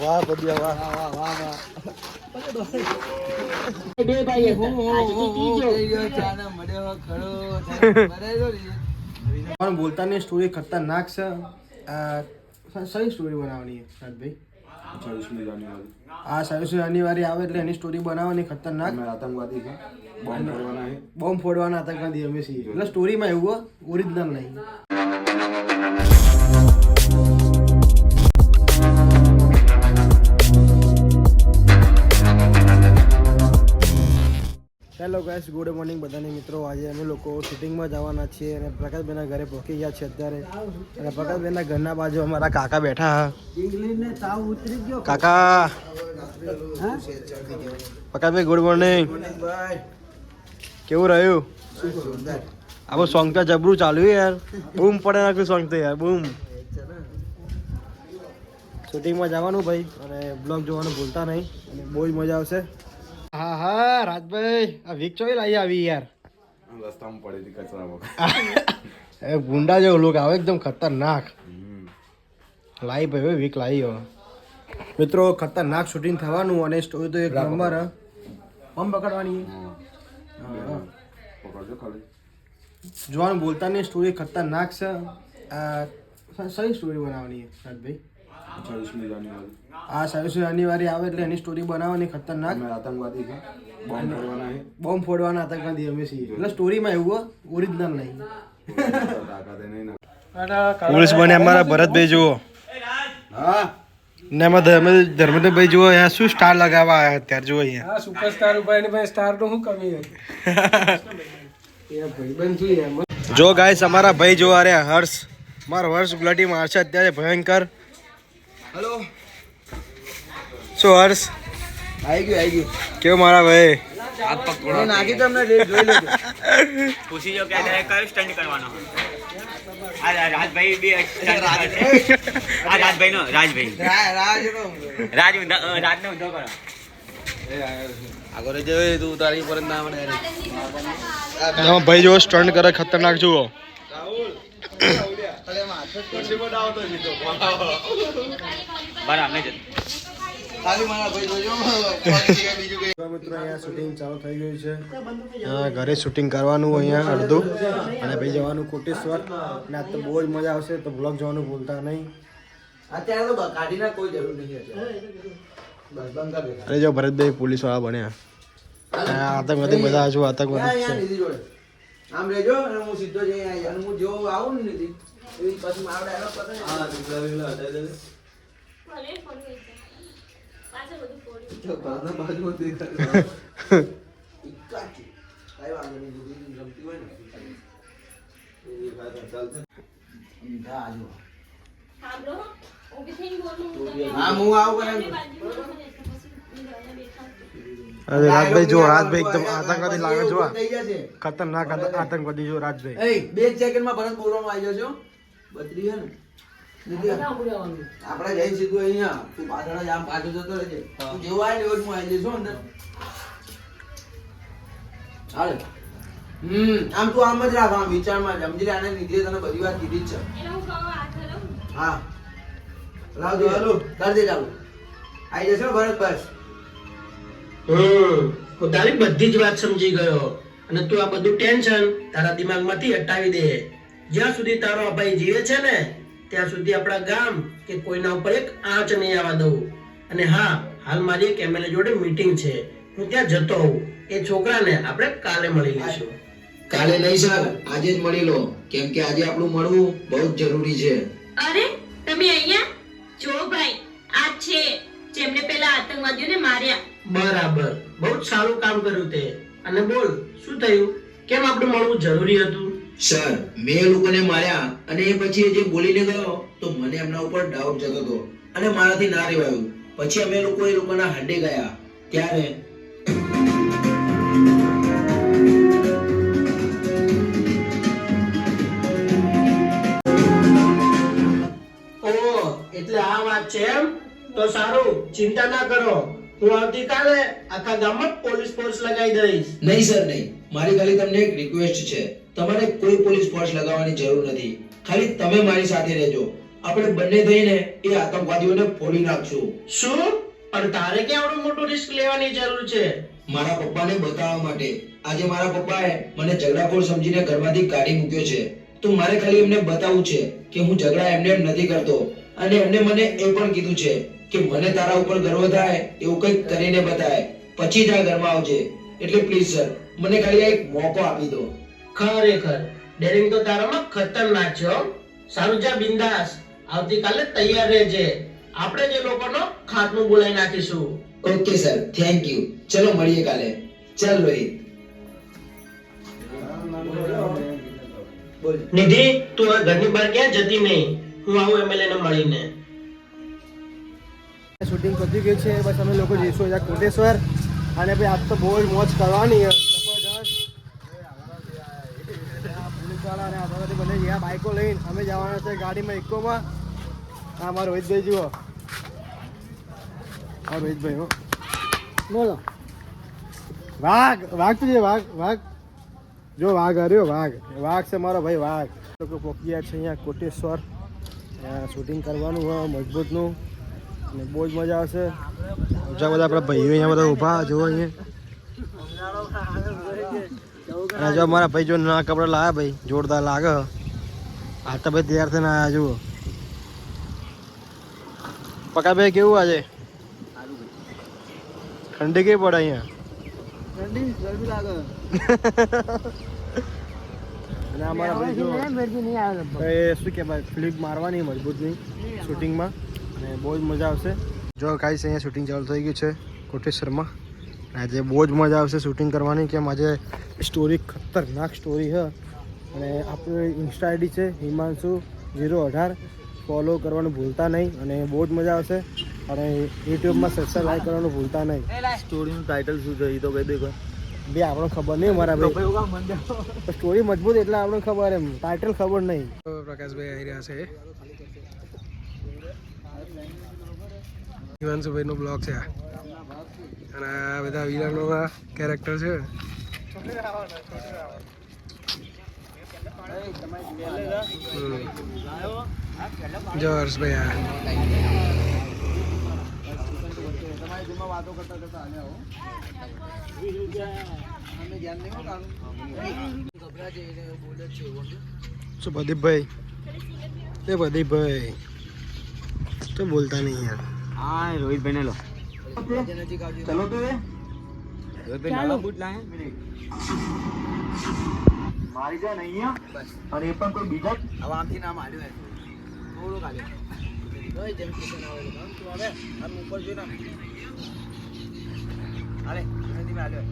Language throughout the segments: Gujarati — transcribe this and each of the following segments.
વાહ બડિયા વાહ વાહ વાહ વાહ પણ બોલતાની સ્ટોરી ખતરનાક છે. આ સही સ્ટોરી બનાવવાની છે છવ્વીસમી જાન્યુઆરી આ છવ્વીસ જાન્યુઆરી આવે એટલે એની સ્ટોરી બનાવવાની ખતરનાક. આતંકવાદી છે. બોમ્બ ફોડવાના. આતંકવાદી અમે છીએ એટલે સ્ટોરીમાં એવું ઓરિજિનલ નહીં. હેલો ગાઈસ ગુડ મોર્નિંગ બધાને. મિત્રો આજે અમે લોકો શૂટિંગમાં જવાના છીએ અને પ્રકાશભાઈના ઘરે પહોંચી ગયા છે અત્યારે. અને પ્રકાશભાઈના ઘરના બાજુ અમારા કાકા બેઠા કાકા. પ્રકાશભાઈ ગુડ મોર્નિંગ કેવું રહ્યું? આપણું સોંગ તો જબરું ચાલ્યું યાર. બૂમ પડે નાખ્યું સોંગ તો યાર બૂમ. શૂટિંગમાં જવાનું ભાઈ અને બ્લોગ જોવાનું ભૂલતા નહીં. અને બહુ જ મજા આવશે. હા હા રાજભાઈ આ વીક ચોઈ લાવી આવી યાર. રસ્તામાં પડી હતી કચરામાં એ ગુંડા જેવો લુક આવે એકદમ ખતરનાક. લાઈ ભાઈ વીક લાવી હવે. મિત્રો ખતરનાક શૂટિંગ થવાનું અને સ્ટોરી તો એક નંબર. પંપ પકડવાની. પકડજો ખાલી. જોવાનું બોલતા નહીં સ્ટોરી ખતરનાક છે. આ સही સ્ટોરી બનાવવાની છે રાજભાઈ? આ જાન્યુઆરી આવે એટલે એની સ્ટોરી બનાવવાની ખતરનાક. આતંકવાદી બોમ્બ ફોડવાના બોમ્બ ફોડવાના આતંકવાદી અમે છીએ. એટલે સ્ટોરીમાં એવું ઓરિજિનલ નહીં પોલીસ બને અમારા ભરતભાઈ જુઓ. હા. ને એમાં ધર્મ ધર્મેન્દ્રભાઈ જુઓ અહીંયા શું સ્ટાર લગાવવા આવ્યા અત્યારે જુઓ અહીંયા. સુપરસ્ટાર ઉપર ભાઈ સ્ટાર નો શું કમી જો ગાઈસ અમારા ભાઈ જોવા રહ્યા હર્ષ. મારો હર્ષ ગુલાટી મારશે અત્યારે ભયંકર. હેલો શું હર્ષ? આવી ગયું આવી ગયું. કેવું મારા ભાઈ? મેં નાખી તમને જોઈ લેજો. પૂછી જો કે કયો સ્ટન્ટ કરવાનો? રાજભાઈ બે stunt કરશે. આ રાજભાઈ નો રાજભાઈ. રા- રાજ નો રાજ ઊંધા- અ, રાજને ઊંધો કરો. એમાં ભાઈ જો સ્ટન્ટ કરે ખતરનાક જુઓ. બરાબર મિત્રો અહીંયા શૂટિંગ ચાલુ થઈ ગયું છે. ઘરે શૂટિંગ કરવાનું અહીંયા અડધું. અને ભાઈ જવાનું કોટેશ્વર. અને આજ તો બહુ જ મજા આવશે તો બ્લોગ જવાનું ભૂલતા નહીં. અત્યારે તો બ- કોઈ જરૂર નથી અત્યારે. બસ બંધ કરી દે. અરે જો ભરતભાઈ પોલીસવાળા બન્યા આતંકવાદી બધા હજુ આતંકવાદી છે. આમ રેજો અને હું સીધો જઈ અને હું જો આવું ને પછી મારો ડાયલોગ પતે ને હા અરે રાજભાઈ જો રાજભાઈ એકદમ આતંકવાદી લાગે છો. ખતરનાક આતંકવાદી જો રાજભાઈ. બે સેકન્ડમાં ભરત બોલવામાં આવી છો બત્રી છે ને. આપણે જઈ સીધું અહીંયા. તું પાછળ જ આમ પાછો જતો રહેજે. તું જેવો આવે એવો જ હું આવી જઈશું અંદર. ચાલે હમ. આમ તું આમ જ રાખ આમ વિચારમાં જ. સમજી લે આને તને બધી વાત કીધી જ છે. હા લાવજો હાલો. કરી દે ચાલુ. આવી જશે ને ભરત બસ. હમ. હું તારી બધી જ વાત સમજી ગયો. અને તું આ બધું ટેન્શન તારા દિમાગમાંથી હટાવી દે. જ્યાં સુધી તારો આ ભાઈ જીવે છે ને ત્યાં સુધી આપણા ગામ કે કોઈના ઉપર એક આંચ નહીં આવવા દઉં. અને હા હાલ મારી એક એમએલએ જોડે મીટિંગ છે. હું ત્યાં જતો હોઉં. એ છોકરાને આપણે કાલે મળી લઈશું. કાલે નહીં સર આજે જ મળી લો. કેમ કે આજે આપણું મળવું બહુ જ જરૂરી છે. અરે તમે અહીંયા? જો ભાઈ આ છે. જેમને પેલા આતંકવાદીઓને માર્યા. બરાબર. બહુ જ સારું કામ કર્યું તે. અને બોલ શું થયું? કેમ આપણે મળવું જરૂરી હતું? સર મેં એ લોકોને માર્યા અને એ પછી જે બોલીને ગયો તો મને એમના ઉપર ડાઉટ જતો હતો અને મારાથી ના રહેવાયું પછી અમે લોકો એ લોકોના હડે ગયા. ત્યારે ઓહ એટલે આ વાત છે એમ? તો સારું ચિંતા ના કરો. હું આવતીકાલે આખા ગામમાં પોલીસ ફોર્સ લગાવી દઈશ. નહીં સર નહીં. મારી ખાલી તમને એક રિક્વેસ્ટ છે. તમારે કોઈ પોલીસ ફોર્સ લગાવવાની જરૂર નથી. ખાલી તમે મારી સાથે રહેજો. આપણે બંને થઈને એ આતંકવાદીઓને ફોડી નાખશું. શું? પણ તારે ક્યાં આવડું મોટું રિસ્ક લેવાની જરૂર છે? મારા પપ્પાને બતાવવા માટે. આજે મારા પપ્પાએ મને ઝઘડાખોર સમજીને ઘરમાંથી કાઢી મૂક્યો છે. તો મારે ખાલી એમને બતાવવું છે કે હું ઝઘડા એમને એમ નથી કરતો. અને એમને મને એ પણ કીધું છે કે મને તારા ઉપર ગર્વ થાય એવું કંઈક કરીને બતાય. પછી જ આ ઘરમાં આવજે. એટલે પ્લીઝ સર મને ખાલી એક મોકો આપી દો. ખરેખર. ડેરિંગ તો તારામાં ખતરનાક છે. સારું જા બિંદાસ. આવતીકાલે તૈયાર રહેજે. આપણે જે લોકોનો ખાતમું બોલાવી નાખીશું. ઓકે સર થેન્ક યુ ચલો મળીએ કાલે. ચાલ રોહિત. નિધિ તું આ ઘરની બહાર ક્યાં જતી નહીં? હું આવું એમએલએ ને મળીને. શૂટિંગ પતી ગઈ છે. બસ અમે લોકો જઈશું કોટેશ્વર. અને ભાઈ આજ તો બહુ જ મોજ કરવાની છે. જબરજસ્ત અને બંને બાઈકો લઈને અમે જવાના છે ગાડીમાં ઇકોમાં. હા મારો રોહિતભાઈ જુઓ. હા રોહિતભાઈ હો. બોલો. વાઘ વાઘ તો છે વાઘ વાઘ. જો વાઘ હર્યો વાઘ. વાઘ છે મારો ભાઈ વાઘ. લોકો છે અહીંયા કોટેશ્વર. શૂટિંગ કરવાનું હોય મજબૂતનું. અને બહુ જ મજા આવશે. બધા આપણા ભાઈઓ અહીંયા બધા ઊભા જુઓ અહીંયા. અને જો મારા ભાઈ જો નાના કપડાં લાવ્યા ભાઈ જોરદાર લાગે. આ તો ભાઈ તૈયાર થઈને આવ્યા જુઓ. પકા ભાઈ કેવું આજે? ઠંડી કેવી પડે અહીંયા? અને અમારા ભાઈ જો એ શું કહેવાય ફ્લિપ મારવાની મજબૂતની શૂટિંગમાં. અને બહુ જ મજા આવશે. જો કાંઈ અહીંયા શૂટિંગ ચાલુ થઈ ગયું છે કોટેશ્વરમાં. આજે બહુ જ મજા આવશે શૂટિંગ કરવાની. કેમ આજે સ્ટોરી ખતરનાક સ્ટોરી છે અને આપણે ઇન્સ્ટા આઈડી છે હિમાંશુ ઝીરો અઢાર. ફોલો કરવાનું ભૂલતા નહીં અને બહુ જ મજા આવશે. અને યુટ્યુબમાં સબસ્ક્રાઈબ કરવાનું ભૂલતા નહીં. સ્ટોરીનું ટાઇટલ શું છે એ તો કહી દે બે આપણને ખબર નહીં મારા ભાઈ. સ્ટોરી મજબૂત એટલે આપણને ખબર એમ. ટાઇટલ ખબર નહીં. પ્રકાશભાઈ આવી રહ્યા છે. હિમાંશુભાઈનો બ્લોગ છે આ. અને આ બધા વિલનો કેરેક્ટર છે. શું પ્રદીપભાઈ? એ પ્રદીપભાઈ. તો બોલતા નહીં યાર. હા રોહિતભાઈ ને લો. ચલો તો એ. બૂટ લાયા. મારી જાય ને અને એ પણ કોઈ બીજા હવે આમથી નામ આલ્યું હે થોડુંક આલ્યું. ઓય જેમ કિશન આવે તો તું આવે. આમ ઉપર જો ના અરે નથી મેં આલ્યો.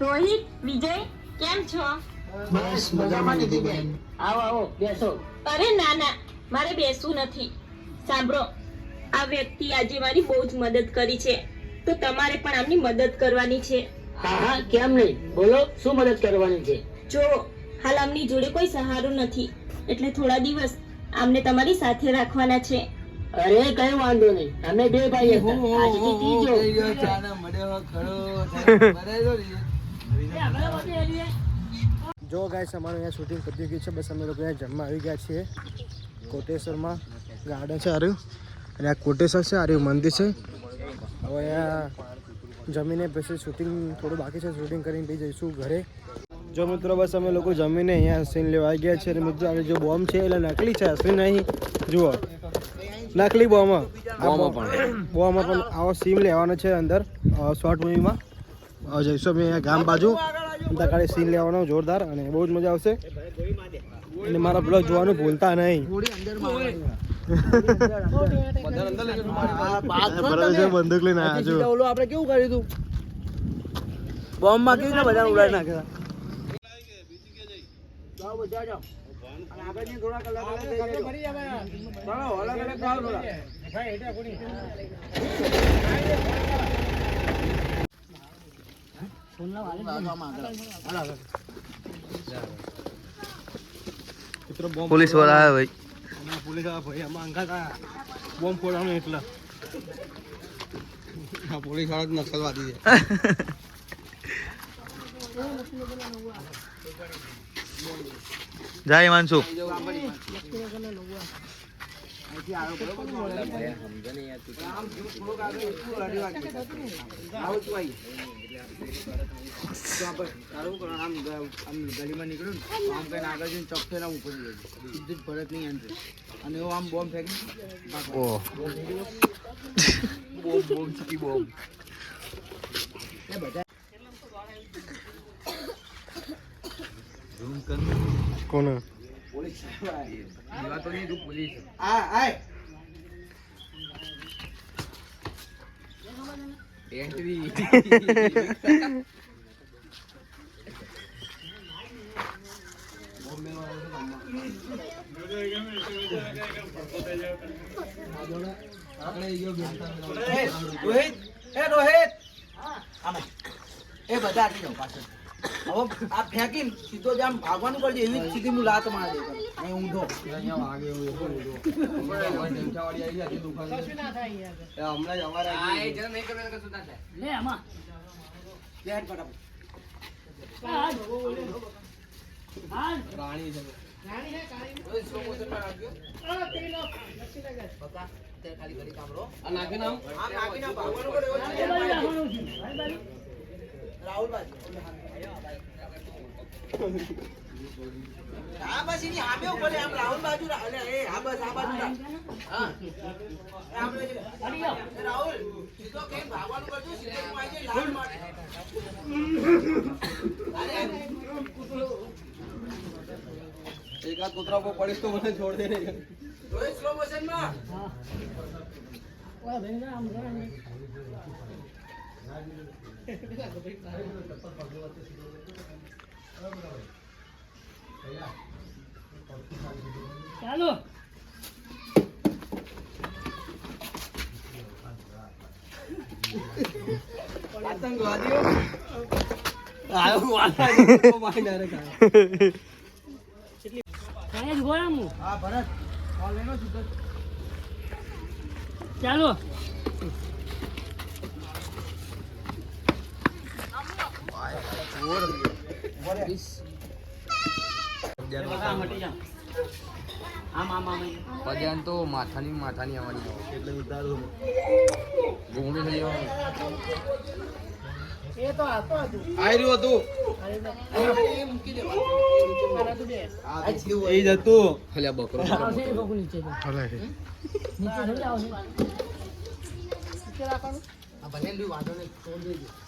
રોહિત વિજય કેમ છો? બસ મજામાં નિધિ બેન. આવો આવો બેસો. અરે ના ના. મારે બેસવું નથી. સાંભળો આ વ્યક્તિ આજે મારી બહુ જ મદદ કરી છે. તો તમારે પણ આમની મદદ કરવાની છે. હા હા કેમ નહીં? બોલો શું મદદ કરવાની છે? જો હાલ આમની જોડે કોઈ સહારો નથી. એટલે થોડા દિવસ આમને તમારી સાથે રાખવાના છે. અરે કઈ વાંધો નહીં. અમે બે ભાઈ આજથી ત્રીજો. જો ગાઈસ અમારું અહીંયા શૂટિંગ પતી ગયું છે. બસ અમે લોકો અહીંયા જમવા આવી ગયા છીએ. કોટેશ્વરમાં ગાર્ડન છે આર્યું. અને આ કોટેશ્વર છે આર્યું મંદિર છે. હવે અહીંયા જમીને પછી શૂટિંગ થોડું બાકી છે શૂટિંગ કરીને પછી જઈશું ઘરે. જો મિત્રો બસ અમે લોકો જમીને અહીંયા સીન લેવા ગયા છે. અને મિત્રો આ જો બોમ્બ છે એટલે નકલી છે અસલી નહીં. જુઓ. નકલી બોમ્બ. બોમ્બ પણ. આવો સીન લેવાનો છે અંદર શોર્ટ મૂવીમાં જઈશું અમે અહીંયા ગામ બાજુ. કાલે સીન લેવાનો જોરદાર. અને બહુ જ મજા આવશે. અને મારા બ્લોગ જોવાનું ભૂલતા નહીં. બંદૂક લઈને આવ્યા છો. ઓલો આપણે કેવું કર્યું તું? બોમ્બમાં કેવી રીતે બધા ઉડાડી નાખ્યા જાઓ બધા જાઓ. અને થોડા કલાક. ચાલો, અલગ અલગ જાઓ થોડા. પોલીસવાળા આવ્યા ભાઈ પોલીસવાળા ભાઈ આમાં અંગાત. બોમ્બ ફોડવાનું એટલે. પોલીસવાળા નકલવાદી જય હિમાંશુ ગલીમાં નીકળ્યું ને આમ કઈ આગળ જઈને ચોક થઈને ઉપર સીધું જ ભરત નહીં એમ અને એવો આમ બોમ્બ ફેંકી બોમ્બ બોમ્બ બોમ્બ કોને પોલીસ એવા તો નહીં તું પોલીસ આ આય. એન્ટ્રી રોહિત. એ રોહિત. એ બધા આવી જાઉં પાછળ. હવે આ ફેંકીને સીધો જ આમ ભાગવાનું કરજો સીધી હું લાત માર દે અહીં ઊંધો લે ફટાફટ ખાલી ઘડી સાંભળો. આમ એવો જ છે. રાહુલ બાજુ. હા બસ એની સામે ઊભો આમ રાહુલ બાજુ અલે, એ, હા બસ આ બાજુ હા. એ રાહુલ, સીધો કઈ ભાગવાનું કરજો, સીધો હું આવી લાલ માર. એકાદ કૂતરા પર પડીશ તો મને છોડ દે રોહિત, slow motion માં. આતંકવાદીઓ હા ભરત કોલ લેનો ચાલો. પજાન તો માથાની માથાની આવવાની. એટલે ઘૂમી થઈ જવાનું હતું. એ જ હતું. અલ્યા બકરો. ભલે વાંધો નહીં. છોડ દેજો.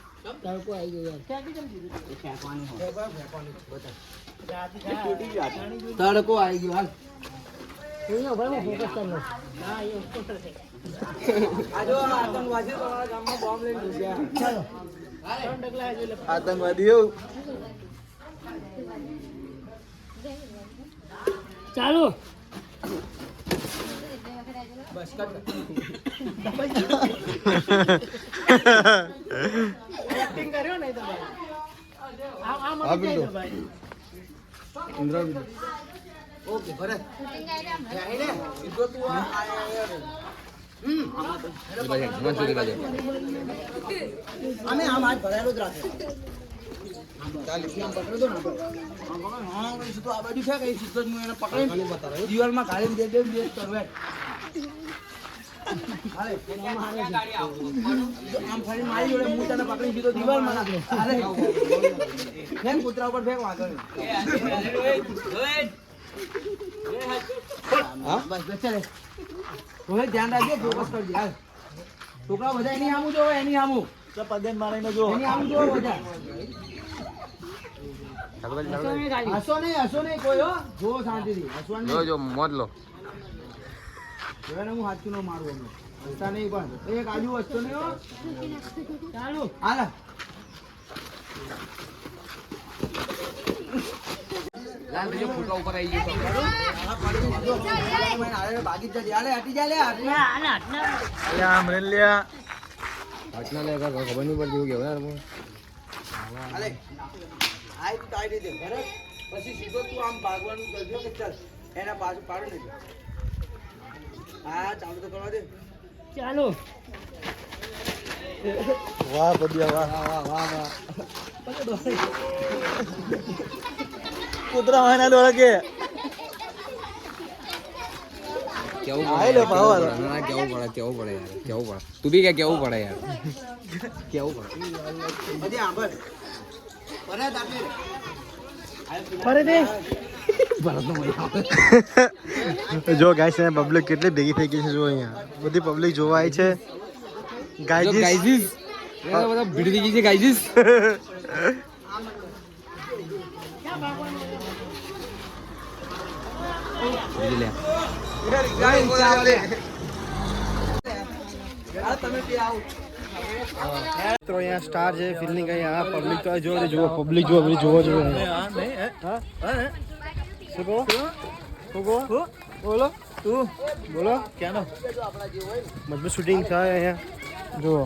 તડકો આવી ગયો હાલ. આ જો આ આતંકવાદી તમારા ગામમાં બોમ્બ લઈને ઘૂસ્યા. આતંકવાદીઓ ચાલો બસ કટ હા બિલ્ડો ઇન્દ્રા ઓકે ભરત તું અમે આમ આજ ભરાયેલો જ રાખે ને ને, દિવાલમાં ઘાલીને દે દે દે કરવેટ. આમ. આમ ધ્યાન રાખજો ફોકસ છોકરાઓ બધા એની આમું જોવે એની સામું પદેન મારીને જો એની આમું જોવો બધા હસો નહીં હસો નહીં કોઈ હો જો શાંતિથી હસવાનું જો, મોજ લો હવે હું હાથથી નો મારું અમે. હસતા નહીં પણ. એક આજુ વસ્તુ નહીં હો. ચાલુ. હાલા. લાલ બીજો ઉપર આવી ગયો બાકી જ જજે. હાલે, હટી જા લે, હટી જા. અલ્યા આમ રેલ્યા પાછના લે ખબર નહીં પડતી તારી બરાબર? પછી સીધો તું આમ ભાગવાનું કરજો કે ચાલ. એના પાછું પાડો નહીં. હા ચાલુ તો કરવા દે. વાહ બધિયા વાહ. વાહ વાહ વાહ કૂતરા વાના દોડે કે? કેવું આય લે પાવા પડે? ના કેવું પડે કેવું પડે યાર કેવું પડે? તું બી કે કેવું પડે યાર? કેવું પડે? બધી આંબળ પરત આપી જો ગાઈસ અહીંયા પબ્લિક કેટલી ભેગી થઈ ગઈ છે જો અહીંયા. બધી પબ્લિક જોવા આવી છે. ગાઈઝીસ ગાઈઝીસ બધા ભીડ થઈ ગઈ છે ગાઈઝીસ લે હા તમે બી આવો મિત્રો અહીંયા સ્ટાર છે ફિલ્મિંગ અહીંયા પબ્લિક તો જોવો જુઓ પબ્લિક જોવા જોવો જોવો હા? શું કહો શું બોલો. તું બોલો. ક્યાંનો? મજબૂત શૂટિંગ થાય અહીંયા. જુઓ.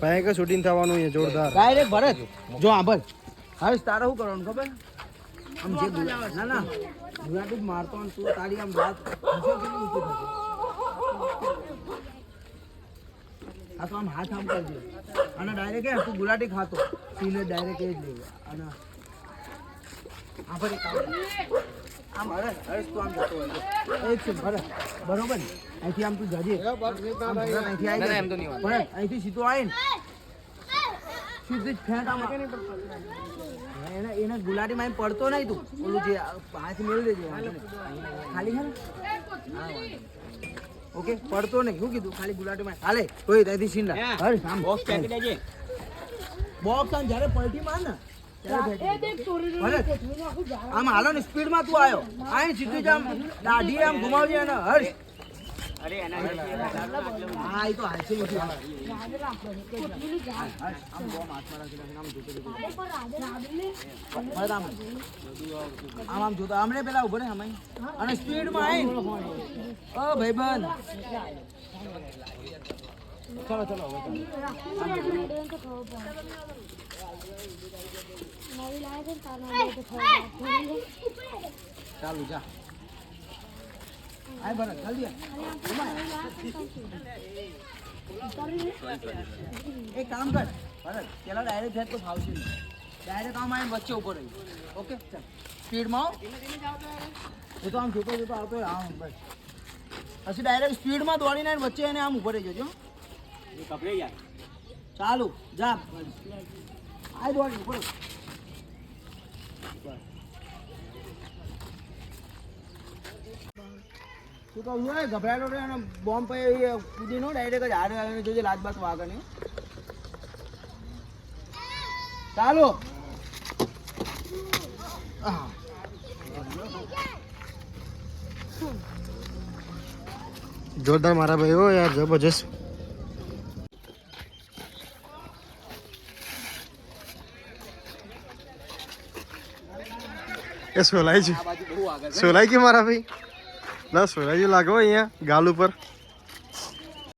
ભયંકર શૂટિંગ થવાનું અહીંયા જોરદાર. ડાયરેક્ટ ભરત. જો આંબળ હવે તારે શું કરવાનું ખબર? આમ જે ના ના. ગુલાટી મારતો તું તારી આમ વાત કે. આ તો આમ હાથ આમ કરજો. અને ડાયરેક્ટ તું ગુલાટી ખાતો. સીને ડાયરેક્ટ એ જ લેવું અને આ આમ હરે હરે તું આમ જતો હોય. એક છે ભરત બરોબર અહીંથી આમ તું જજે. અહીંથી આવી ના, ના, જજે. એમ તો નહીં વાત. ભરત અહીંથી સીધો જ આમ. એને એને ગુલાટી માં પડતો નહીં તું. ઓલું જે હાથ મેળવી દેજે. વાંધો ખાલી છે ને? હા, વાંધો ઓકે પડતો નહીં. શું કીધું? ખાલી ગુલાટી માં હાલે તોય ત્યાંથી સીન રાખ. હર આમ. બોક્સ ફેંકી દેજે. બોક્સ આમ જ્યારે પલટી માર ને. આમ હાલો ને સ્પીડમાં તું આવ્યો આય સીધું જ આમ દાઢી આમ ઘુમાવજે અને હર્ષ. અરે તો આમ આમ જોતો જોતો. આમ. આમ આમ જોતો પેલા ઊભો અમે અને સ્પીડમાં આઈ. ઓ ભાઈબંધ. ચલો ચલો ચાલો. જા. આય ભરત જલ્દી એક કામ કર. ભરત પેલા ડાયરેક્ટ જાય તો ફાવશે નહીં. ડાયરેક્ટ આમ આવીને વચ્ચે ઊભો રહી. ઓકે ચાલ. સ્પીડમાં એ તો આમ જોતો જોતો આવતો આમ બસ. પછી ડાયરેક્ટ સ્પીડમાં દોડીને વચ્ચે એને આમ ઊભો રહી જજો કપડે યાર. ચાલુ જા. આય દોડી ઊભો તો એ ગભરાયેલો રહે અને બોમ્બ પછી કૂદી નો ડાયરેક્ટ જ હારે આવીને જોજે લાત બાત વાગે નહીં. ચાલો. જોરદાર મારા ભાઈઓ હો યાર જબરજસ્ત. સોલાઈ છે? સોલાઈ કે મારા ભાઈ? ના સોલાઈ લાગો અહીંયા ગાલ ઉપર.